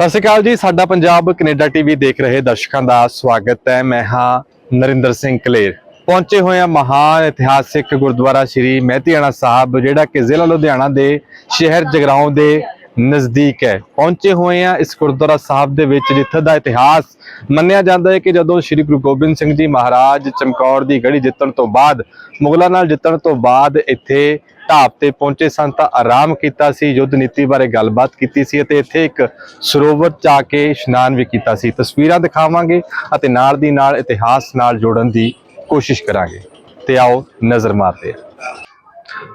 ਸਤਿ ਸ਼੍ਰੀ ਅਕਾਲ ਜੀ, ਸਾਡਾ ਪੰਜਾਬ ਕੈਨੇਡਾ ਟੀਵੀ ਦੇਖ ਰਹੇ ਦਰਸ਼ਕਾਂ ਦਾ ਸਵਾਗਤ ਹੈ। ਮੈਂ ਹਾਂ ਨਰਿੰਦਰ ਸਿੰਘ ਕਲੇਰ। ਪਹੁੰਚੇ ਹੋਏ ਹਾਂ ਮਹਾਨ ਇਤਿਹਾਸਿਕ ਗੁਰਦੁਆਰਾ ਸ਼੍ਰੀ ਮਹਿਤੀਆਣਾ ਸਾਹਿਬ, ਜਿਹੜਾ ਕਿ ਜ਼ਿਲ੍ਹਾ ਲੁਧਿਆਣਾ ਦੇ ਸ਼ਹਿਰ ਜਗਰਾਉਂ ਦੇ ਨਜ਼ਦੀਕ ਹੈ। ਪਹੁੰਚੇ ਹੋਏ ਹਾਂ ਇਸ ਗੁਰਦੁਆਰਾ ਸਾਹਿਬ ਦੇ ਵਿੱਚ, ਜਿੱਥੇ ਦਾ ਇਤਿਹਾਸ ਮੰਨਿਆ ਜਾਂਦਾ ਹੈ ਕਿ ਜਦੋਂ ਸ਼੍ਰੀ ਗੁਰੂ ਗੋਬਿੰਦ ਸਿੰਘ ਜੀ ਮਹਾਰਾਜ ਚਮਕੌਰ ਦੀ ਗੜੀ ਜਿੱਤਣ ਤੋਂ ਬਾਅਦ, ਮੁਗਲਾਂ ਨਾਲ ਜਿੱਤਣ ਤੋਂ ਬਾਅਦ ਇੱਥੇ ਢਾਬ ਤੇ ਪਹੁੰਚੇ ਸਨ ਤਾਂ ਆਰਾਮ ਕੀਤਾ ਸੀ, ਯੁੱਧ ਨੀਤੀ ਬਾਰੇ ਗੱਲਬਾਤ ਕੀਤੀ ਸੀ ਅਤੇ ਇੱਥੇ ਇੱਕ ਸਰੋਵਰ ਚ ਆ ਕੇ ਇਸ਼ਨਾਨ ਵੀ ਕੀਤਾ ਸੀ। ਤਸਵੀਰਾਂ ਦਿਖਾਵਾਂਗੇ ਅਤੇ ਨਾਲ ਦੀ ਨਾਲ ਇਤਿਹਾਸ ਨਾਲ ਜੋੜਨ ਦੀ ਕੋਸ਼ਿਸ਼ ਕਰਾਂਗੇ। ਤੇ ਆਓ ਨਜ਼ਰ ਮਾਰਦੇ ਹਾਂ।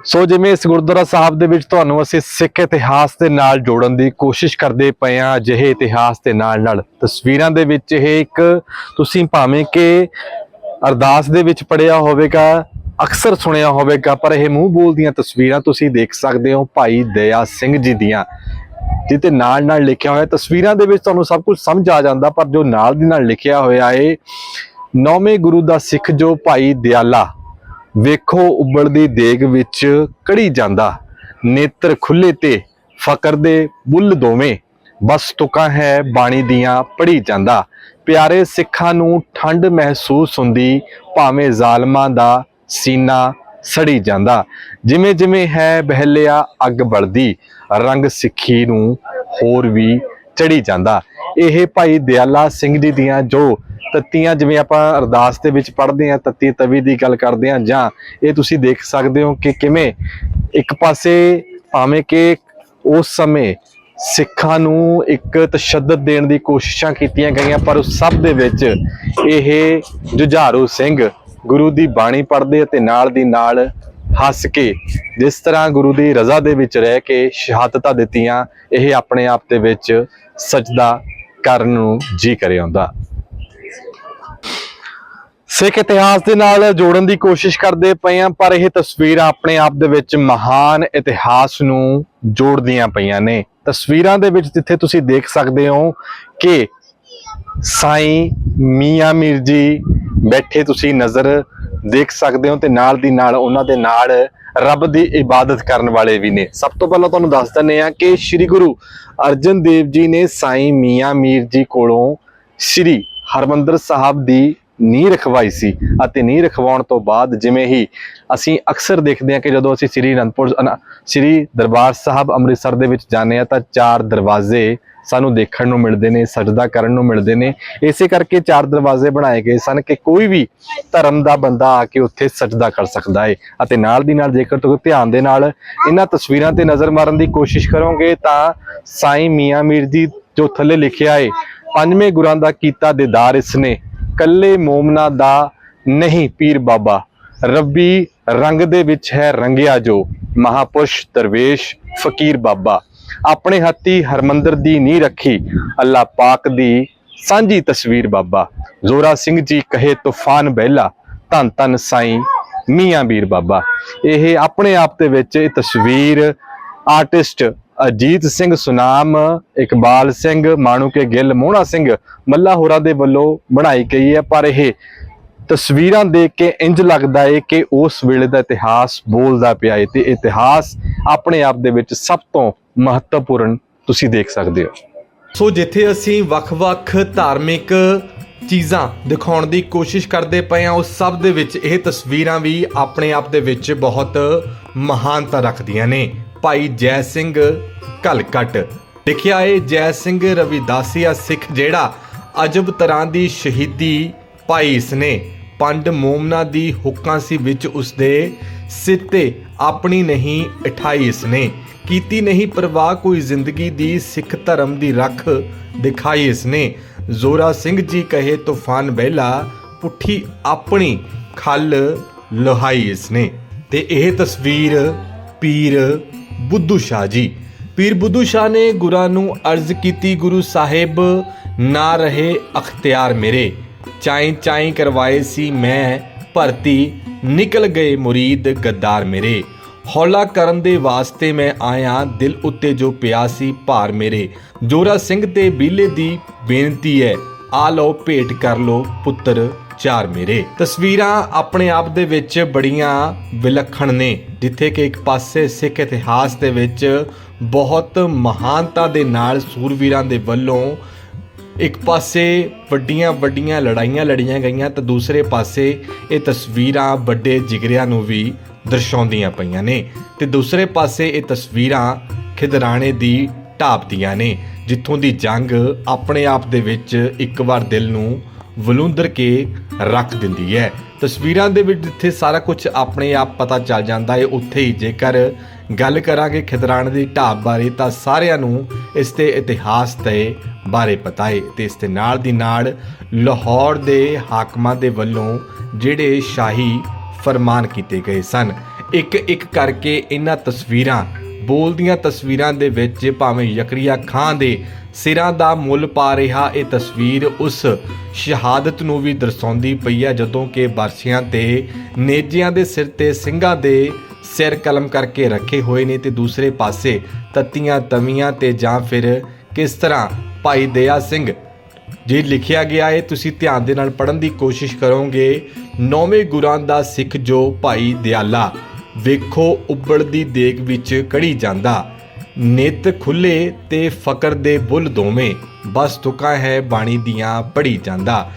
ਸੋ ਜਿਵੇਂ ਇਸ ਗੁਰਦੁਆਰਾ ਸਾਹਿਬ ਦੇ ਵਿੱਚ ਤੁਹਾਨੂੰ ਅਸੀਂ ਸਿੱਖ ਇਤਿਹਾਸ ਦੇ ਨਾਲ ਜੋੜਨ ਦੀ ਕੋਸ਼ਿਸ਼ ਕਰਦੇ ਪਏ ਹਾਂ, ਅਜਿਹੇ ਇਤਿਹਾਸ ਦੇ ਨਾਲ ਨਾਲ। ਤਸਵੀਰਾਂ ਦੇ ਵਿੱਚ ਇਹ ਇੱਕ ਤੁਸੀਂ ਭਾਵੇਂ ਕਿ ਅਰਦਾਸ ਦੇ ਵਿੱਚ ਪੜਿਆ ਹੋਵੇਗਾ ਅਕਸਰ ਸੁਣਿਆ ਹੋਵੇਗਾ, ਪਰ ਇਹ ਮੂੰਹ ਬੋਲਦੀਆਂ ਤਸਵੀਰਾਂ ਤੁਸੀਂ ਦੇਖ ਸਕਦੇ ਹੋ ਭਾਈ ਦਇਆ ਸਿੰਘ ਜੀ ਦੀਆਂ ਜਿੱਤੇ ਨਾਲ ਨਾਲ ਲਿਖਿਆ ਹੋਇਆ, ਤਸਵੀਰਾਂ ਦੇ ਵਿੱਚ ਤੁਹਾਨੂੰ ਸਭ ਕੁਝ ਸਮਝ ਆ ਜਾਂਦਾ, ਪਰ ਜੋ ਨਾਲ ਦੀ ਨਾਲ ਲਿਖਿਆ ਹੋਇਆ ਏ, ਨੌਵੇਂ ਗੁਰੂ ਦਾ ਸਿੱਖ ਜੋ ਭਾਈ ਦਿਆਲਾ, ਵੇਖੋ ਉਬਲਦੀ ਦੇਗ ਵਿੱਚ ਕੜੀ ਜਾਂਦਾ, ਨੇਤਰ ਖੁੱਲੇ ਤੇ ਫਕਰ ਦੇ ਬੁੱਲ ਦੋਵੇਂ, ਬਸ ਤੁਕਾਂ ਹੈ ਬਾਣੀ ਦੀਆਂ ਪੜੀ ਜਾਂਦਾ। ਪਿਆਰੇ ਸਿੱਖਾਂ ਨੂੰ ਠੰਡ ਮਹਿਸੂਸ ਹੁੰਦੀ, ਭਾਵੇਂ ਜ਼ਾਲਮਾਂ ਦਾ ਸੀਨਾ ਸੜੀ ਜਾਂਦਾ। ਜਿਵੇਂ ਜਿਵੇਂ ਹੈ ਬਹਿਲਿਆ ਅੱਗ ਬਲਦੀ, ਰੰਗ ਸਿੱਖੀ ਨੂੰ ਹੋਰ ਵੀ ਚੜੀ ਜਾਂਦਾ। ਇਹ ਭਾਈ ਦਿਆਲਾ ਸਿੰਘ ਜੀ ਦੀਆਂ ਜੋ ਤੱਤੀਆਂ, ਜਿਵੇਂ ਆਪਾਂ ਅਰਦਾਸ ਦੇ ਵਿੱਚ ਪੜ੍ਹਦੇ ਆ ਤੱਤੀ ਤਵੀ ਦੀ ਗੱਲ ਕਰਦੇ ਆ ਜਾਂ ਇਹ ਤੁਸੀਂ ਦੇਖ ਸਕਦੇ ਹੋ ਕਿ ਕਿਵੇਂ ਇੱਕ ਪਾਸੇ ਭਾਵੇਂ ਕਿ ਉਸ ਸਮੇਂ ਸਿੱਖਾਂ ਨੂੰ ਇੱਕ ਤਸ਼ੱਦਦ ਦੇਣ ਦੀ ਕੋਸ਼ਿਸ਼ਾਂ ਕੀਤੀਆਂ ਗਈਆਂ, ਪਰ ਉਸ ਸਭ ਦੇ ਵਿੱਚ ਇਹ ਜੁਝਾਰੂ ਸਿੰਘ ਗੁਰੂ ਦੀ ਬਾਣੀ ਪੜ੍ਹਦੇ ਅਤੇ ਨਾਲ ਦੀ ਨਾਲ ਹੱਸ ਕੇ, ਜਿਸ ਤਰ੍ਹਾਂ ਗੁਰੂ ਦੀ ਰਜ਼ਾ ਦੇ ਵਿੱਚ ਰਹਿ ਕੇ ਸ਼ਹਾਦਤਾਂ ਦਿੱਤੀਆਂ, ਇਹ ਆਪਣੇ ਆਪ ਦੇ ਵਿੱਚ ਸਜਦਾ ਕਰਨ ਨੂੰ ਜੀ ਕਰੇ ਆਉਂਦਾ ਸਿੱਖ ਇਤਿਹਾਸ ਦੇ ਨਾਲ ਜੋੜਨ ਦੀ ਕੋਸ਼ਿਸ਼ ਕਰਦੇ ਪਏ ਆ ਪਰ ਇਹ ਤਸਵੀਰਾਂ ਆਪਣੇ ਆਪ ਦੇ ਵਿੱਚ ਮਹਾਨ ਇਤਿਹਾਸ ਨੂੰ ਜੋੜਦੀਆਂ ਪਈਆਂ ਨੇ। ਤਸਵੀਰਾਂ ਦੇ ਵਿੱਚ ਜਿੱਥੇ ਤੁਸੀਂ ਦੇਖ ਸਕਦੇ ਹੋ ਕਿ ਸਾਈਂ ਮੀਆਂ ਮੀਰ ਜੀ ਬੈਠੇ ਤੁਸੀਂ ਨਜ਼ਰ ਦੇਖ ਸਕਦੇ ਹੋ ਤੇ ਨਾਲ ਦੀ ਨਾਲ ਉਹਨਾਂ ਦੇ ਨਾਲ ਰੱਬ ਦੀ ਇਬਾਦਤ ਕਰਨ ਵਾਲੇ ਵੀ ਨੇ। ਸਭ ਤੋਂ ਪਹਿਲਾਂ ਤੁਹਾਨੂੰ ਦੱਸ ਦਿੰਨੇ ਆ ਕਿ ਸ੍ਰੀ ਗੁਰੂ ਅਰਜਨ ਦੇਵ ਜੀ ਨੇ ਸਾਈਂ ਮੀਆਂ ਮੀਰ ਜੀ ਕੋਲੋਂ ਸ੍ਰੀ ਹਰਮੰਦਰ ਸਾਹਿਬ ਦੀ ਨੀਂਹ ਰਖਵਾਈ ਸੀ ਅਤੇ ਨੀਂਹ ਰਖਵਾਉਣ ਤੋਂ ਬਾਅਦ ਜਿਵੇਂ ਹੀ ਅਸੀਂ ਅਕਸਰ ਦੇਖਦੇ ਹਾਂ ਕਿ ਜਦੋਂ ਅਸੀਂ ਸ੍ਰੀ ਅਨੰਦਪੁਰ ਸ੍ਰੀ ਦਰਬਾਰ ਸਾਹਿਬ ਅੰਮ੍ਰਿਤਸਰ ਦੇ ਵਿੱਚ ਜਾਂਦੇ ਆ ਤਾਂ ਚਾਰ ਦਰਵਾਜ਼ੇ ਸਾਨੂੰ ਦੇਖਣ ਨੂੰ ਮਿਲਦੇ ਨੇ, ਸਜਦਾ ਕਰਨ ਨੂੰ ਮਿਲਦੇ ਨੇ। ਇਸੇ ਕਰਕੇ ਚਾਰ ਦਰਵਾਜ਼ੇ ਬਣਾਏ ਗਏ ਸਨ ਕਿ ਕੋਈ ਵੀ ਧਰਮ ਦਾ ਬੰਦਾ ਆ ਕੇ ਉੱਥੇ ਸਜਦਾ ਕਰ ਸਕਦਾ ਹੈ ਅਤੇ ਨਾਲ ਦੀ ਨਾਲ ਜੇਕਰ ਤੁਸੀਂ ਧਿਆਨ ਦੇ ਨਾਲ ਇਹਨਾਂ ਤਸਵੀਰਾਂ ਤੇ ਨਜ਼ਰ ਮਾਰਨ ਦੀ ਕੋਸ਼ਿਸ਼ ਕਰੋਗੇ ਤਾਂ ਸਾਈਂ ਮੀਆਂ ਮੀਰ ਜੀ ਜੋ ਥੱਲੇ ਲਿਖਿਆ ਹੈ ਪੰਜਵੇਂ ਗੁਰਾਂ ਦਾ ਕੀਤਾ ਦੀਦਾਰ ਇਸਨੇ ਕੱਲੇ ਮੋਮਨਾ ਦਾ ਨਹੀਂ ਪੀਰ ਬਾਬਾ। ਰੱਬੀ ਰੰਗ ਦੇ ਵਿੱਚ ਹੈ ਰੰਗਿਆ ਜੋ, ਮਹਾਪੁਰਸ਼ ਦਰਵੇਸ਼ ਫਕੀਰ ਬਾਬਾ। ਆਪਣੇ ਹੱਥੀ ਹਰਮੰਦਰ ਦੀ ਨੀਂਹ ਰੱਖੀ, ਅੱਲਾ ਪਾਕ ਦੀ ਸਾਂਝੀ ਤਸਵੀਰ ਬਾਬਾ। ਜ਼ੋਰਾ ਸਿੰਘ ਜੀ ਕਹੇ, ਤੂਫਾਨ ਬਹਿਲਾ, ਧੰਨ ਧੰਨ ਸਾਈਂ ਮੀਆਂ ਬੀਰ ਬਾਬਾ। ਇਹ ਆਪਣੇ ਆਪ ਦੇ ਵਿੱਚ ਇਹ ਤਸਵੀਰ ਆਰਟਿਸਟ ਅਜੀਤ ਸਿੰਘ ਸੁਨਾਮ, ਇਕਬਾਲ ਸਿੰਘ, ਮਾਣੂਕੇ ਗਿੱਲ, ਮੋਹਣਾ ਸਿੰਘ ਮੱਲਾ ਹੋਰਾਂ ਦੇ ਵੱਲੋਂ ਬਣਾਈ ਗਈ ਹੈ। ਪਰ ਇਹ ਤਸਵੀਰਾਂ ਦੇਖ ਕੇ ਇੰਜ ਲੱਗਦਾ ਏ ਕਿ ਉਸ ਵੇਲੇ ਦਾ ਇਤਿਹਾਸ ਬੋਲਦਾ ਪਿਆ ਏ ਤੇ ਇਤਿਹਾਸ ਆਪਣੇ ਆਪ ਦੇ ਵਿੱਚ ਸਭ ਤੋਂ ਮਹੱਤਵਪੂਰਨ ਤੁਸੀਂ ਦੇਖ ਸਕਦੇ ਹੋ। ਸੋ ਜਿੱਥੇ ਅਸੀਂ ਵੱਖ-ਵੱਖ ਧਾਰਮਿਕ ਚੀਜ਼ਾਂ ਦਿਖਾਉਣ ਦੀ ਕੋਸ਼ਿਸ਼ ਕਰਦੇ ਪਏ ਆ ਉਸ ਸਭ ਦੇ ਵਿੱਚ ਇਹ ਤਸਵੀਰਾਂ ਵੀ ਆਪਣੇ ਆਪ ਦੇ ਵਿੱਚ ਬਹੁਤ ਮਹਾਨਤਾ ਰੱਖਦੀਆਂ ਨੇ। ਭਾਈ ਜੈ ਸਿੰਘ ਕਲਕਟ ਲਿਖਿਆ ਏ ਜੈ ਸਿੰਘ ਰਵਿਦਾਸੀਆ ਸਿੱਖ ਜਿਹੜਾ ਅਜਬ ਤਰ੍ਹਾਂ ਦੀ ਸ਼ਹੀਦੀ ਪਾਈ ਇਸਨੇ। ਪੰਡ ਮੋਮਨਾ ਦੀ ਹੁੱਕਾਂ ਸੀ ਵਿੱਚ ਉਸਦੇ ਸਿਰ ਤੇ ਆਪਣੀ ਨਹੀਂ ਉਠਾਈ ਇਸਨੇ। ਕੀਤੀ ਨਹੀਂ ਪਰਵਾਹ ਕੋਈ ਜ਼ਿੰਦਗੀ ਦੀ ਸਿੱਖ ਧਰਮ ਦੀ ਰੱਖ ਦਿਖਾਈ ਇਸਨੇ। ਜ਼ੋਰਾ ਸਿੰਘ ਜੀ ਕਹੇ ਤੂਫਾਨ ਬਹਿਲਾ ਪੁੱਠੀ ਆਪਣੀ ਖੱਲ ਲੋਹਾਈ ਇਸਨੇ। ਤੇ ਇਹ ਤਸਵੀਰ ਪੀਰ ਬੁੱਧੂ ਸ਼ਾਹ ਜੀ। ਪੀਰ ਬੁੱਧੂ ਸ਼ਾਹ ਨੇ ਗੁਰਾਂ ਨੂੰ ਅਰਜ਼ ਕੀਤੀ, ਗੁਰੂ ਸਾਹਿਬ, ਨਾ ਰਹੇ ਅਖਤਿਆਰ ਮੇਰੇ। ਚਾਈ ਚਾਈ ਕਰਵਾਏ ਸੀ ਮੈਂ ਭਰਤੀ, ਨਿਕਲ ਗਏ ਮੁਰੀਦ ਗੱਦਾਰ ਮੇਰੇ। ਹੌਲਾ ਕਰਨ ਦੇ ਵਾਸਤੇ ਮੈਂ ਆਇਆ, ਦਿਲ ਉੱਤੇ ਜੋ ਪਿਆ ਸੀ ਭਾਰ ਮੇਰੇ। ਜੋਰਾ ਸਿੰਘ ਤੇ ਬੀਲੇ ਦੀ ਬੇਨਤੀ ਹੈ, ਆ ਲਓ ਭੇਟ ਕਰ ਲਓ ਪੁੱਤਰ ਚਾਰ ਮੇਰੇ। ਤਸਵੀਰਾਂ ਆਪਣੇ ਆਪ ਦੇ ਵਿੱਚ ਬੜੀਆਂ ਵਿਲੱਖਣ ਨੇ, ਜਿੱਥੇ ਕਿ ਇੱਕ ਪਾਸੇ ਸਿੱਖ ਇਤਿਹਾਸ ਦੇ ਵਿੱਚ ਬਹੁਤ ਮਹਾਨਤਾ ਦੇ ਨਾਲ ਸੂਰਵੀਰਾਂ ਦੇ ਵੱਲੋਂ ਇੱਕ ਪਾਸੇ ਵੱਡੀਆਂ ਵੱਡੀਆਂ ਲੜਾਈਆਂ ਲੜੀਆਂ ਗਈਆਂ ਤਾਂ ਦੂਸਰੇ ਪਾਸੇ ਇਹ ਤਸਵੀਰਾਂ ਵੱਡੇ ਜਿਗਰਿਆਂ ਨੂੰ ਵੀ ਦਰਸਾਉਂਦੀਆਂ ਪਈਆਂ ਨੇ ਤੇ ਦੂਸਰੇ ਪਾਸੇ ਇਹ ਤਸਵੀਰਾਂ ਖਿਦਰਾਣੇ ਦੀ ਢਾਬਦੀਆਂ ਨੇ, ਜਿੱਥੋਂ ਦੀ ਜੰਗ ਆਪਣੇ ਆਪ ਦੇ ਵਿੱਚ ਇੱਕ ਵਾਰ ਦਿਲ ਨੂੰ ਵਲੂੰਦਰ ਕੇ ਰੱਖ ਦਿੰਦੀ ਹੈ। ਤਸਵੀਰਾਂ ਦੇ ਵਿੱਚ ਜਿੱਥੇ ਸਾਰਾ ਕੁਝ ਆਪਣੇ ਆਪ ਪਤਾ ਚੱਲ ਜਾਂਦਾ ਹੈ, ਉੱਥੇ ਹੀ ਜੇਕਰ ਗੱਲ ਕਰਾਂਗੇ ਖਿਦਰਾਣ ਦੀ ਢਾਬ ਬਾਰੇ ਤਾਂ ਸਾਰਿਆਂ ਨੂੰ ਇਸ ਦੇ ਇਤਿਹਾਸ ਦੇ ਬਾਰੇ ਪਤਾ ਹੈ ਤੇ ਇਸ ਦੇ ਨਾਲ ਦੀ ਨਾਲ ਲਾਹੌਰ ਦੇ ਹਾਕਮਾਂ ਦੇ ਵੱਲੋਂ ਜਿਹੜੇ ਸ਼ਾਹੀ ਫਰਮਾਨ ਕੀਤੇ ਗਏ ਸਨ। ਇੱਕ ਇੱਕ ਕਰਕੇ ਇਹਨਾਂ ਤਸਵੀਰਾਂ ਬੋਲਦੀਆਂ ਤਸਵੀਰਾਂ ਦੇ ਵਿੱਚ ਭਾਵੇਂ ਯਕਰੀਆ ਖਾਂ ਦੇ ਸਿਰਾਂ ਦਾ ਮੁੱਲ ਪਾ ਰਿਹਾ ਇਹ ਤਸਵੀਰ ਉਸ ਸ਼ਹਾਦਤ ਨੂੰ ਵੀ ਦਰਸਾਉਂਦੀ ਪਈ ਹੈ, ਜਦੋਂ ਕਿ ਬਰਸੀਆਂ ਤੇ ਨੇਜਿਆਂ ਦੇ ਸਿਰ ਤੇ ਸਿੰਘਾਂ ਦੇ ਸਿਰ ਕਲਮ ਕਰਕੇ ਰੱਖੇ ਹੋਏ ਨੇ ਤੇ ਦੂਸਰੇ ਪਾਸੇ ਤੱਤੀਆਂ, ਤਵੀਆਂ ਤੇ ਜਾਂ ਫਿਰ ਕਿਸ ਤਰ੍ਹਾਂ ਭਾਈ ਦਇਆ ਸਿੰਘ? ਜੇ, ਲਿਖਿਆ ਗਿਆ ਹੈ, ਤੁਸੀਂ ਧਿਆਨ ਦੇ ਨਾਲ ਪੜਨ ਦੀ ਕੋਸ਼ਿਸ਼ ਕਰੋਗੇ, ਨੌਵੇਂ ਗੁਰਾਂ ਦਾ ਸਿੱਖ ਜੋ ਭਾਈ ਦਿਆਲਾ, ਵੇਖੋ ਉੱਬਲਦੀ ਦੇਗ ਵਿੱਚ ਕੜੀ ਜਾਂਦਾ। ਨਿਤ ਖੁੱਲੇ ਤੇ ਫਕਰ ਦੇ ਬੁੱਲ ਦੋਵੇਂ ਬਸ ਤੁਕਾਂ ਹੈ ਬਾਣੀ ਦੀਆਂ ਪੜੀ ਜਾਂਦਾ।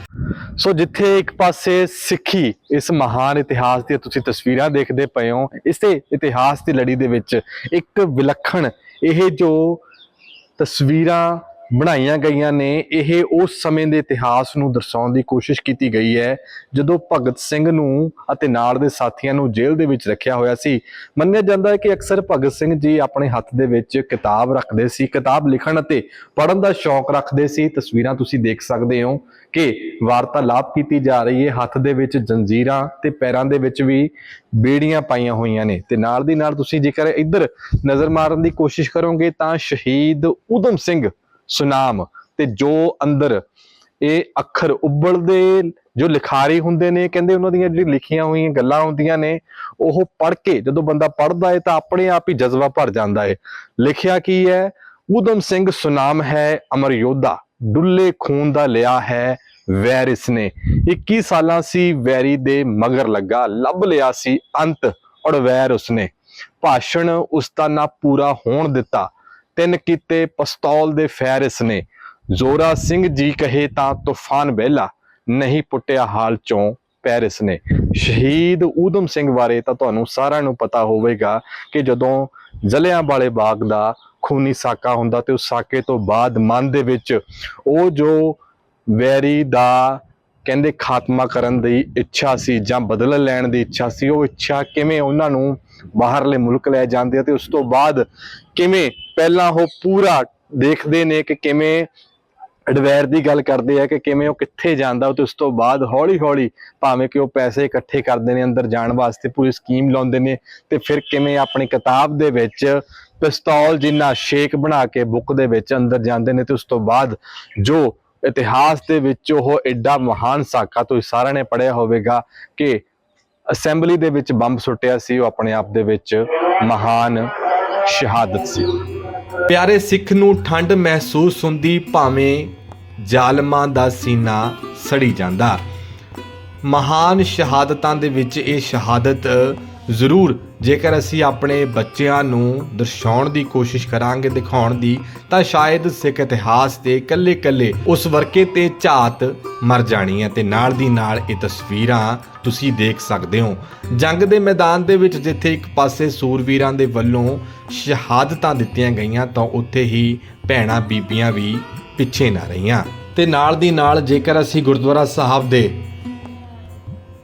ਸੋ ਜਿੱਥੇ ਇੱਕ ਪਾਸੇ ਸਿੱਖੀ ਇਸ ਮਹਾਨ ਇਤਿਹਾਸ ਦੀਆਂ ਤੁਸੀਂ ਤਸਵੀਰਾਂ ਦੇਖਦੇ ਪਏ ਹੋ, ਇਸੇ ਇਤਿਹਾਸ ਦੀ ਲੜੀ ਦੇ ਵਿੱਚ ਇੱਕ ਵਿਲੱਖਣ ਇਹ ਜੋ ਤਸਵੀਰਾਂ ਬਣਾਈਆਂ ਗਈਆਂ ਨੇ, ਇਹ ਉਸ ਸਮੇਂ ਦੇ ਇਤਿਹਾਸ ਨੂੰ ਦਰਸਾਉਣ ਦੀ ਕੋਸ਼ਿਸ਼ ਕੀਤੀ ਗਈ ਹੈ, ਜਦੋਂ ਭਗਤ ਸਿੰਘ ਨੂੰ ਅਤੇ ਨਾਲ ਦੇ ਸਾਥੀਆਂ ਨੂੰ ਜੇਲ੍ਹ ਦੇ ਵਿੱਚ ਰੱਖਿਆ ਹੋਇਆ ਸੀ। ਮੰਨਿਆ ਜਾਂਦਾ ਹੈ ਕਿ ਅਕਸਰ ਭਗਤ ਸਿੰਘ ਜੀ ਆਪਣੇ ਹੱਥ ਦੇ ਵਿੱਚ ਕਿਤਾਬ ਰੱਖਦੇ ਸੀ, ਕਿਤਾਬ ਲਿਖਣ ਅਤੇ ਪੜ੍ਹਨ ਦਾ ਸ਼ੌਕ ਰੱਖਦੇ ਸੀ। ਤਸਵੀਰਾਂ ਤੁਸੀਂ ਦੇਖ ਸਕਦੇ ਹੋ ਕਿ ਵਾਰਤਾਲਾਪ ਕੀਤੀ ਜਾ ਰਹੀ ਹੈ, ਹੱਥ ਦੇ ਵਿੱਚ ਜੰਜੀਰਾਂ ਤੇ ਪੈਰਾਂ ਦੇ ਵਿੱਚ ਵੀ ਬੇੜੀਆਂ ਪਾਈਆਂ ਹੋਈਆਂ ਨੇ। ਤੇ ਨਾਲ ਦੀ ਨਾਲ ਤੁਸੀਂ ਜੇਕਰ ਇੱਧਰ ਨਜ਼ਰ ਮਾਰਨ ਦੀ ਕੋਸ਼ਿਸ਼ ਕਰੋਗੇ ਤਾਂ ਸ਼ਹੀਦ ਉਦਮ ਸਿੰਘ ਸੁਨਾਮ ਤੇ ਜੋ ਅੰਦਰ ਇਹ ਅੱਖਰ ਉੱਬਲਦੇ ਜੋ ਲਿਖਾਰੀ ਹੁੰਦੇ ਨੇ, ਕਹਿੰਦੇ ਉਹਨਾਂ ਦੀਆਂ ਜਿਹੜੀ ਲਿਖੀਆਂ ਹੋਈਆਂ ਗੱਲਾਂ ਹੁੰਦੀਆਂ ਨੇ, ਉਹ ਪੜ੍ਹ ਕੇ ਜਦੋਂ ਬੰਦਾ ਪੜ੍ਹਦਾ ਹੈ ਤਾਂ ਆਪਣੇ ਆਪ ਹੀ ਜਜ਼ਬਾ ਭਰ ਜਾਂਦਾ ਹੈ ਲਿਖਿਆ ਕੀ ਹੈ? ਉਦਮ ਸਿੰਘ ਸੁਨਾਮ ਹੈ ਅਮਰ ਯੋਧਾ, ਡੁੱਲੇ ਖੂਨ ਦਾ ਲਿਆ ਹੈ ਵੈਰ ਇਸਨੇ। 21 ਸਾਲਾਂ ਸੀ ਵੈਰੀ ਦੇ ਮਗਰ ਲੱਗਾ, ਲੱਭ ਲਿਆ ਸੀ ਅੰਤ ਔਰ ਵੈਰ ਉਸਨੇ। ਭਾਸ਼ਣ ਉਸ ਦਾ ਨਾ ਪੂਰਾ ਹੋਣ ਦਿੱਤਾ ਤਿੰਨ ਕੀਤੇ ਪਸਤੌਲ ਦੇ ਫੈਰਿਸ ਨੇ। ਜ਼ੋਰਾ ਸਿੰਘ ਜੀ ਕਹੇ ਤਾਂ ਤੂਫਾਨ ਬਹਿਲਾ ਨਹੀਂ ਪੁੱਟਿਆ ਹਾਲ ਚੋਂ ਪੈਰਿਸ ਨੇ। ਸ਼ਹੀਦ ਊਧਮ ਸਿੰਘ ਬਾਰੇ ਤਾਂ ਤੁਹਾਨੂੰ ਸਾਰਿਆਂ ਨੂੰ ਪਤਾ ਹੋਵੇਗਾ ਕਿ ਜਦੋਂ ਜਲਿਆਂ ਵਾਲੇ ਬਾਗ ਦਾ ਖੂਨੀ ਸਾਕਾ ਹੁੰਦਾ ਤੇ ਉਸ ਸਾਕੇ ਤੋਂ ਬਾਅਦ ਮਨ ਦੇ ਵਿੱਚ ਉਹ ਜੋ ਵੈਰੀ ਦਾ ਕਹਿੰਦੇ ਖਾਤਮਾ ਕਰਨ ਦੀ ਇੱਛਾ ਸੀ ਜਾਂ ਬਦਲ ਲੈਣ ਦੀ ਇੱਛਾ ਸੀ, ਉਹ ਇੱਛਾ ਕਿਵੇਂ ਉਹਨਾਂ ਨੂੰ ਬਾਹਰਲੇ ਮੁਲਕ ਲੈ ਜਾਂਦੇ ਤੇ ਉਸ ਤੋਂ ਬਾਅਦ ਕਿਵੇਂ ਪਹਿਲਾਂ ਉਹ ਪੂਰਾ ਦੇਖਦੇ ਨੇ ਕਿ ਕਿਵੇਂ ਅਡਵੈਰ ਦੀ ਗੱਲ ਕਰਦੇ ਆ ਕਿ ਕਿਵੇਂ ਉਹ ਕਿੱਥੇ ਜਾਂਦਾ ਤੇ ਉਸ ਤੋਂ ਬਾਅਦ ਹੌਲੀ ਹੌਲੀ ਭਾਵੇਂ ਕਿ ਉਹ ਪੈਸੇ ਇਕੱਠੇ ਕਰਦੇ ਨੇ ਅੰਦਰ ਜਾਣ ਵਾਸਤੇ, ਪੂਰੀ ਸਕੀਮ ਲਾਉਂਦੇ ਨੇ ਤੇ ਫਿਰ ਕਿਵੇਂ ਆਪਣੀ ਕਿਤਾਬ ਦੇ ਵਿੱਚ ਪਿਸਤੌਲ ਜਿੰਨਾ ਸ਼ੇਕ ਬਣਾ ਕੇ ਬੁੱਕ ਦੇ ਵਿੱਚ ਅੰਦਰ ਜਾਂਦੇ ਨੇ ਤੇ ਉਸ ਤੋਂ ਬਾਅਦ ਜੋ ਇਤਿਹਾਸ ਦੇ ਵਿੱਚ ਉਹ ਐਡਾ ਮਹਾਨ ਸਾਕਾ ਤੋਂ ਸਾਰਿਆਂ ਨੇ ਪੜਿਆ ਹੋਵੇਗਾ ਕਿ ਅਸੈਂਬਲੀ ਦੇ ਵਿੱਚ ਬੰਬ ਸੁੱਟਿਆ ਸੀ, ਉਹ ਆਪਣੇ ਆਪ ਦੇ ਵਿੱਚ ਮਹਾਨ ਸ਼ਹਾਦਤ ਸੀ। ਪਿਆਰੇ ਸਿੱਖ ਨੂੰ ਠੰਡ ਮਹਿਸੂਸ ਹੁੰਦੀ ਭਾਵੇਂ ਜ਼ਾਲਮਾਂ ਦਾ ਸੀਨਾ ਸੜੀ ਜਾਂਦਾ। ਮਹਾਨ ਸ਼ਹਾਦਤਾਂ ਦੇ ਵਿੱਚ ਇਹ ਸ਼ਹਾਦਤ ਜ਼ਰੂਰ ਜੇਕਰ ਅਸੀਂ ਆਪਣੇ ਬੱਚਿਆਂ ਨੂੰ ਦਰਸਾਉਣ ਦੀ ਕੋਸ਼ਿਸ਼ ਕਰਾਂਗੇ, ਦਿਖਾਉਣ ਦੀ, ਤਾਂ ਸ਼ਾਇਦ ਸਿੱਖ ਇਤਿਹਾਸ ਦੇ ਇਕੱਲੇ ਇਕੱਲੇ ਉਸ ਵਰਕੇ ਤੇ ਝਾਤ ਮਰ ਜਾਣੀ ਹੈ ਤੇ ਨਾਲ ਦੀ ਨਾਲ ਇਹ ਤਸਵੀਰਾਂ ਤੁਸੀਂ ਦੇਖ ਸਕਦੇ ਹੋ। ਜੰਗ ਦੇ ਮੈਦਾਨ ਦੇ ਵਿੱਚ ਜਿੱਥੇ ਇੱਕ ਪਾਸੇ ਸੂਰਵੀਰਾਂ ਦੇ ਵੱਲੋਂ ਸ਼ਹਾਦਤਾਂ ਦਿੱਤੀਆਂ ਗਈਆਂ, ਤਾਂ ਉੱਥੇ ਹੀ ਭੈਣਾਂ ਬੀਬੀਆਂ ਵੀ ਪਿੱਛੇ ਨਾ ਰਹੀਆਂ। ਤੇ ਨਾਲ ਦੀ ਨਾਲ ਜੇਕਰ ਅਸੀਂ ਗੁਰਦੁਆਰਾ ਸਾਹਿਬ ਦੇ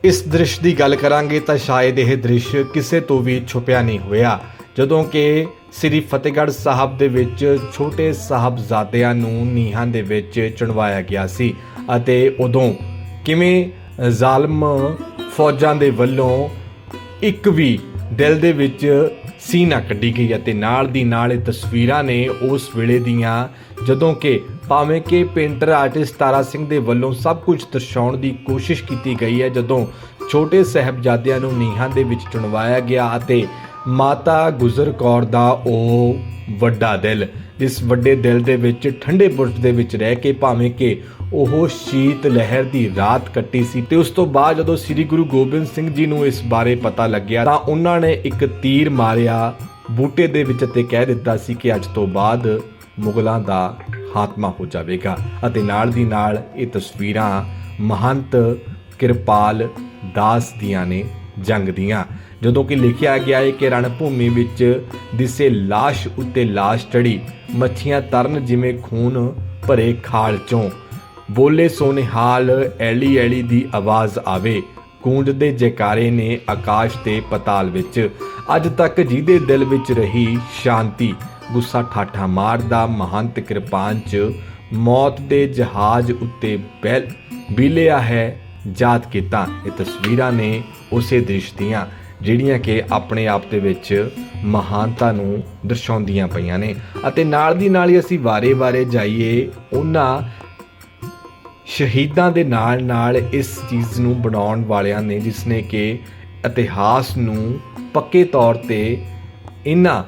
ਇਸ ਦ੍ਰਿਸ਼ ਦੀ ਗੱਲ ਕਰਾਂਗੇ ਤਾਂ ਸ਼ਾਇਦ ਇਹ ਦ੍ਰਿਸ਼ ਕਿਸੇ ਤੋਂ ਵੀ ਛੁਪਿਆ ਨਹੀਂ ਹੋਇਆ, ਜਦੋਂ ਕਿ ਸ੍ਰੀ ਫਤਿਹਗੜ੍ਹ ਸਾਹਿਬ ਦੇ ਵਿੱਚ ਛੋਟੇ ਸਾਹਿਬਜ਼ਾਦਿਆਂ ਨੂੰ ਨੀਹਾਂ ਦੇ ਵਿੱਚ ਚਣਵਾਇਆ ਗਿਆ ਸੀ ਅਤੇ ਉਦੋਂ ਕਿਵੇਂ ਜ਼ਾਲਮ ਫੌਜਾਂ ਦੇ ਵੱਲੋਂ ਇੱਕ ਵੀ ਦਿਲ ਦੇ ਵਿੱਚ ਸੀਨਾ ਕੱਢੀ ਗਈ ਅਤੇ ਨਾਲ ਦੀ ਨਾਲ ਇਹ ਤਸਵੀਰਾਂ ਨੇ ਉਸ ਵੇਲੇ ਦੀਆਂ, ਜਦੋਂ ਕਿ ਭਾਵੇਂ ਕਿ ਪੇਂਟਰ ਆਰਟਿਸਟ ਤਾਰਾ ਸਿੰਘ ਦੇ ਵੱਲੋਂ ਸਭ ਕੁਝ ਦਰਸਾਉਣ ਦੀ ਕੋਸ਼ਿਸ਼ ਕੀਤੀ ਗਈ ਹੈ, ਜਦੋਂ ਛੋਟੇ ਸਹਿਬਜ਼ਾਦਿਆਂ ਨੂੰ ਨੀਹਾਂ ਦੇ ਵਿੱਚ ਚੁਣਵਾਇਆ ਗਿਆ ਅਤੇ ਮਾਤਾ ਗੁਜਰ ਕੌਰ ਦਾ ਉਹ ਵੱਡਾ ਦਿਲ। ਇਸ ਵੱਡੇ ਦਿਲ ਦੇ ਵਿੱਚ, ਠੰਡੇ ਬੁਰਜ ਦੇ ਵਿੱਚ ਰਹਿ ਕੇ ਭਾਵੇਂ ਕਿ ਉਹ ਸ਼ੀਤ ਲਹਿਰ ਦੀ ਰਾਤ ਕੱਟੀ ਸੀ ਤੇ ਉਸ ਤੋਂ ਬਾਅਦ ਜਦੋਂ ਸ੍ਰੀ ਗੁਰੂ ਗੋਬਿੰਦ ਸਿੰਘ ਜੀ ਨੂੰ ਇਸ ਬਾਰੇ ਪਤਾ ਲੱਗਿਆ ਤਾਂ ਉਹਨਾਂ ਨੇ ਇੱਕ ਤੀਰ ਮਾਰਿਆ, ਬੂਟੇ ਦੇ ਵਿੱਚ ਤੇ ਕਹਿ ਦਿੱਤਾ ਸੀ ਕਿ ਅੱਜ ਤੋਂ ਬਾਅਦ ਮੁਗਲਾਂ ਦਾ ਖਾਤਮਾ ਹੋ ਜਾਵੇਗਾ ਅਤੇ ਨਾਲ ਦੀ ਨਾਲ ਇਹ ਤਸਵੀਰਾਂ ਮਹੰਤ ਕਿਰਪਾਲ ਦਾਸ ਦੀਆਂ ਨੇ ਜੰਗ ਦੀਆਂ। ਜਦੋਂ ਕਿ ਲਿਖਿਆ ਗਿਆ ਹੈ ਕਿ ਰਣਭੂਮੀ ਵਿੱਚ ਦਿਸੇ লাশ ਉੱਤੇ লাশ ਚੜੀ ਮੱਛੀਆਂ ਤਰਨ ਜਿਵੇਂ ਖੂਨ ਭਰੇ ਖਾਲ ਚੋਂ ਬੋਲੇ ਸੋਨਿਹਾਲ ਐਲੀ ਐਲੀ ਦੀ ਆਵਾਜ਼ ਆਵੇ ਗੂੰਜਦੇ ਜੈਕਾਰੇ ਨੇ ਆਕਾਸ਼ ਤੇ ਪਤਾਲ ਵਿੱਚ ਅੱਜ ਤੱਕ ਜਿਹਦੇ ਦਿਲ ਵਿੱਚ ਰਹੀ ਸ਼ਾਂਤੀ ਗੁੱਸਾ ਠਾਠਾ ਮਾਰਦਾ ਮਹੰਤ ਕਿਰਪਾਨ ਚ ਮੌਤ ਦੇ ਜਹਾਜ਼ ਉੱਤੇ ਬੈਲ ਬਿਲਿਆ ਹੈ ਯਾਦ ਕੀਤਾ ਇਹ ਤਸਵੀਰਾਂ ਨੇ ਉਸੇ ਦ੍ਰਿਸ਼ ਦੀਆਂ ਜਿਹੜੀਆਂ ਕਿ ਆਪਣੇ ਆਪ ਦੇ ਵਿੱਚ ਮਹਾਨਤਾ ਨੂੰ ਦਰਸਾਉਂਦੀਆਂ ਪਈਆਂ ਨੇ। ਅਤੇ ਨਾਲ ਦੀ ਨਾਲ ਹੀ ਅਸੀਂ ਵਾਰੇ-ਵਾਰੇ ਜਾਈਏ, ਉਹਨਾਂ ਸ਼ਹੀਦਾਂ ਦੇ ਨਾਲ ਨਾਲ ਇਸ ਚੀਜ਼ ਨੂੰ ਬਣਾਉਣ ਵਾਲਿਆਂ ਨੇ, ਜਿਸ ਨੇ ਕਿ ਇਤਿਹਾਸ ਨੂੰ ਪੱਕੇ ਤੌਰ ਤੇ ਇਹਨਾਂ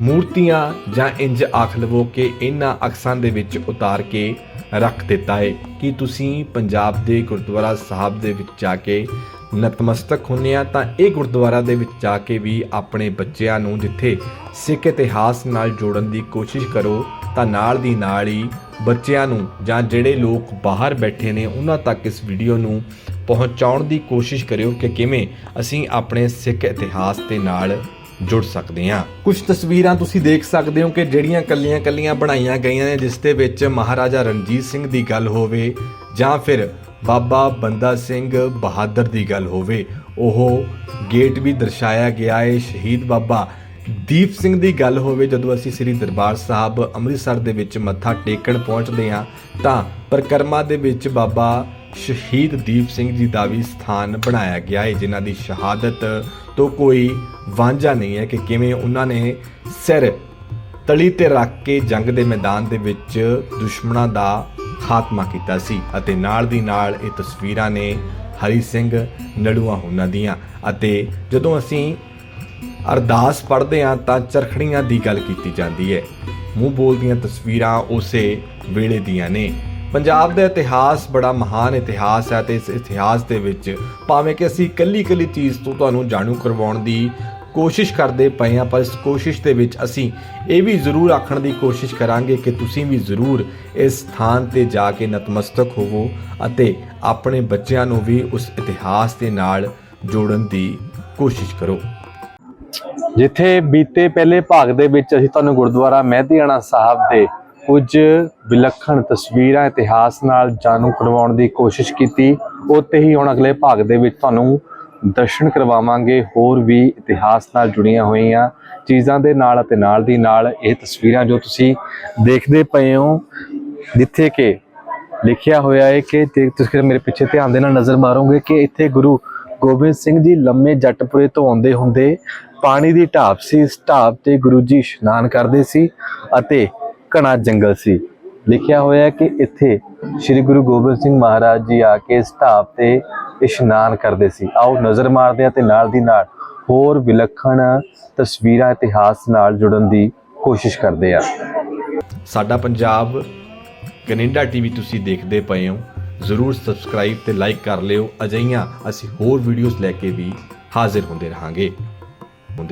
ਮੂਰਤੀਆਂ ਜਾਂ ਇੰਜ ਆਖ ਲਵੋ ਕਿ ਇਹਨਾਂ ਅਕਸਾਂ ਦੇ ਵਿੱਚ ਉਤਾਰ ਕੇ ਰੱਖ ਦਿੱਤਾ ਹੈ ਕਿ ਤੁਸੀਂ ਪੰਜਾਬ ਦੇ ਗੁਰਦੁਆਰਾ ਸਾਹਿਬ ਦੇ ਵਿੱਚ ਜਾ ਕੇ ਨਤਮਸਤਕ ਹੁੰਨੇ ਆ ਤਾਂ ਇਹ ਗੁਰਦੁਆਰਾ ਦੇ ਵਿੱਚ ਜਾ ਕੇ ਵੀ ਆਪਣੇ ਬੱਚਿਆਂ ਨੂੰ ਜਿੱਥੇ ਸਿੱਖ ਇਤਿਹਾਸ ਨਾਲ ਜੋੜਨ ਦੀ ਕੋਸ਼ਿਸ਼ ਕਰੋ, ਤਾਂ ਨਾਲ ਦੀ ਨਾਲ ਹੀ ਬੱਚਿਆਂ ਨੂੰ ਜਾਂ ਜਿਹੜੇ ਲੋਕ ਬਾਹਰ ਬੈਠੇ ਨੇ, ਉਹਨਾਂ ਤੱਕ ਇਸ ਵੀਡੀਓ ਨੂੰ ਪਹੁੰਚਾਉਣ ਦੀ ਕੋਸ਼ਿਸ਼ ਕਰਿਓ ਕਿ ਕਿਵੇਂ ਅਸੀਂ ਆਪਣੇ ਸਿੱਖ ਇਤਿਹਾਸ ਦੇ ਨਾਲ ਜੁੜ ਸਕਦੇ ਹਾਂ। ਕੁਝ ਤਸਵੀਰਾਂ ਤੁਸੀਂ ਦੇਖ ਸਕਦੇ ਹੋ ਕਿ ਜਿਹੜੀਆਂ ਕੱਲੀਆਂ ਕੱਲੀਆਂ ਬਣਾਈਆਂ ਗਈਆਂ ਨੇ, ਜਿਸ ਦੇ ਵਿੱਚ ਮਹਾਰਾਜਾ ਰਣਜੀਤ ਸਿੰਘ ਦੀ ਗੱਲ ਹੋਵੇ ਜਾਂ ਫਿਰ ਬਾਬਾ ਬੰਦਾ ਸਿੰਘ ਬਹਾਦਰ ਦੀ ਗੱਲ ਹੋਵੇ, ਉਹ ਗੇਟ ਵੀ ਦਰਸਾਇਆ ਗਿਆ ਹੈ ਸ਼ਹੀਦ ਬਾਬਾ ਦੀਪ ਸਿੰਘ ਦੀ ਗੱਲ ਹੋਵੇ, ਜਦੋਂ ਅਸੀਂ ਸ੍ਰੀ ਦਰਬਾਰ ਸਾਹਿਬ ਅੰਮ੍ਰਿਤਸਰ ਦੇ ਵਿੱਚ ਮੱਥਾ ਟੇਕਣ ਪਹੁੰਚਦੇ ਹਾਂ, ਤਾਂ ਪਰਿਕਰਮਾ ਦੇ ਵਿੱਚ ਬਾਬਾ ਸ਼ਹੀਦ ਦੀਪ ਸਿੰਘ ਜੀ ਦਾ ਵੀ ਸਥਾਨ ਬਣਾਇਆ ਗਿਆ ਹੈ ਜਿਨ੍ਹਾਂ ਦੀ ਸ਼ਹਾਦਤ ਤੋਂ ਕੋਈ ਵਾਂਝਾ ਨਹੀਂ ਹੈ ਕਿ ਕਿਵੇਂ ਉਹਨਾਂ ਨੇ ਸਿਰ ਤਲੀ ਤੇ ਰੱਖ ਕੇ ਜੰਗ ਦੇ ਮੈਦਾਨ ਦੇ ਵਿੱਚ ਦੁਸ਼ਮਣਾਂ ਦਾ ਖਾਤਮਾ ਕੀਤਾ ਸੀ ਅਤੇ ਨਾਲ ਦੀ ਨਾਲ ਇਹ ਤਸਵੀਰਾਂ ਨੇ ਹਰੀ ਸਿੰਘ ਨਲੂਆ ਉਹਨਾਂ ਦੀਆਂ। ਅਤੇ ਜਦੋਂ ਅਸੀਂ ਅਰਦਾਸ ਪੜ੍ਹਦੇ ਹਾਂ ਤਾਂ ਚਰਖੜੀਆਂ ਦੀ ਗੱਲ ਕੀਤੀ ਜਾਂਦੀ ਹੈ। ਮੂੰਹ ਬੋਲਦੀਆਂ ਤਸਵੀਰਾਂ ਉਸੇ ਵੇਲੇ ਦੀਆਂ ਨੇ। ਪੰਜਾਬ ਦਾ ਇਤਿਹਾਸ ਬੜਾ ਮਹਾਨ ਇਤਿਹਾਸ ਹੈ ਤੇ ਇਸ ਇਤਿਹਾਸ ਦੇ ਵਿੱਚ ਭਾਵੇਂ ਕਿ ਅਸੀਂ ਕੱਲੀ ਕੱਲੀ ਚੀਜ਼ ਤੋਂ ਤੁਹਾਨੂੰ ਜਾਣੂ ਕਰਵਾਉਣ ਦੀ ਕੋਸ਼ਿਸ਼ ਕਰਦੇ ਪਏ ਹਾਂ, ਪਰ ਇਸ ਕੋਸ਼ਿਸ਼ ਦੇ ਵਿੱਚ ਅਸੀਂ ਇਹ ਵੀ ਜ਼ਰੂਰ ਆਖਣ ਦੀ ਕੋਸ਼ਿਸ਼ ਕਰਾਂਗੇ ਕਿ ਤੁਸੀਂ ਵੀ ਜ਼ਰੂਰ ਇਸ ਸਥਾਨ ਤੇ ਜਾ ਕੇ ਨਤਮਸਤਕ ਹੋਵੋ ਅਤੇ ਆਪਣੇ ਬੱਚਿਆਂ ਨੂੰ ਵੀ ਉਸ ਇਤਿਹਾਸ ਦੇ ਨਾਲ ਜੋੜਨ ਦੀ ਕੋਸ਼ਿਸ਼ ਕਰੋ। ਜਿੱਥੇ ਬੀਤੇ ਪਹਿਲੇ ਭਾਗ ਦੇ ਵਿੱਚ ਅਸੀਂ ਤੁਹਾਨੂੰ ਗੁਰਦੁਆਰਾ ਮਹਿਦੀਆਣਾ ਸਾਹਿਬ ਦੇ ਕੁਝ ਵਿਲੱਖਣ ਤਸਵੀਰਾਂ ਇਤਿਹਾਸ ਨਾਲ ਜਾਣੂ ਕਰਵਾਉਣ ਦੀ ਕੋਸ਼ਿਸ਼ ਕੀਤੀ ਉੱਤੇ ਹੀ ਹੁਣ ਅਗਲੇ ਭਾਗ ਦੇ ਵਿੱਚ ਤੁਹਾਨੂੰ ਦਰਸ਼ਨ ਕਰਵਾਵਾਂਗੇ, ਹੋਰ ਵੀ ਇਤਿਹਾਸ ਨਾਲ ਜੁੜੀਆਂ ਹੋਈਆਂ ਚੀਜ਼ਾਂ ਦੇ ਨਾਲ ਅਤੇ ਨਾਲ ਦੀ ਨਾਲ ਇਹ ਤਸਵੀਰਾਂ ਜੋ ਤੁਸੀਂ ਦੇਖਦੇ ਪਏ ਹੋ, ਜਿੱਥੇ ਕਿ ਲਿਖਿਆ ਹੋਇਆ ਹੈ ਕਿ ਤੁਸੀਂ ਮੇਰੇ ਪਿੱਛੇ ਧਿਆਨ ਦੇ ਨਾਲ ਨਜ਼ਰ ਮਾਰੋਗੇ ਕਿ ਇੱਥੇ ਗੁਰੂ ਗੋਬਿੰਦ ਸਿੰਘ ਜੀ ਲੰਮੇ ਜੱਟਪੁਰੇ ਤੋਂ ਆਉਂਦੇ ਹੁੰਦੇ ਪਾਣੀ ਦੀ ਢਾਬ ਸੀ, ਇਸ ਢਾਬ ਤੇ ਗੁਰੂ ਜੀ ਇਸ਼ਨਾਨ ਕਰਦੇ ਸੀ ਅਤੇ ਘਣਾ ਜੰਗਲ ਸੀ। ਲਿਖਿਆ ਹੋਇਆ ਹੈ ਕਿ ਇੱਥੇ ਸ੍ਰੀ ਗੁਰੂ ਗੋਬਿੰਦ ਸਿੰਘ ਮਹਾਰਾਜ ਜੀ ਆ ਕੇ ਇਸ ਢਾਬ ਤੇ ਇਸ਼ਨਾਨ ਕਰਦੇ ਸੀ। ਆਓ ਨਜ਼ਰ ਮਾਰਦੇ ਆ ਤੇ ਨਾਲ ਦੀ ਨਾਲ ਹੋਰ ਵਿਲੱਖਣ ਤਸਵੀਰਾਂ ਇਤਿਹਾਸ ਨਾਲ ਜੁੜਨ ਦੀ ਕੋਸ਼ਿਸ਼ ਕਰਦੇ ਆ ਸਾਡਾ ਪੰਜਾਬ ਕੈਨੇਡਾ ਟੀਵੀ ਤੁਸੀਂ ਦੇਖਦੇ ਪਏ ਹੋ। ਜ਼ਰੂਰ ਸਬਸਕ੍ਰਾਈਬ ਤੇ ਲਾਈਕ ਕਰ ਲਿਓ। ਅਜਈਆਂ ਅਸੀਂ ਹੋਰ ਵੀਡੀਓਜ਼ ਲੈ ਕੇ ਵੀ ਹਾਜ਼ਰ ਹੁੰਦੇ ਰਹਾਂਗੇ।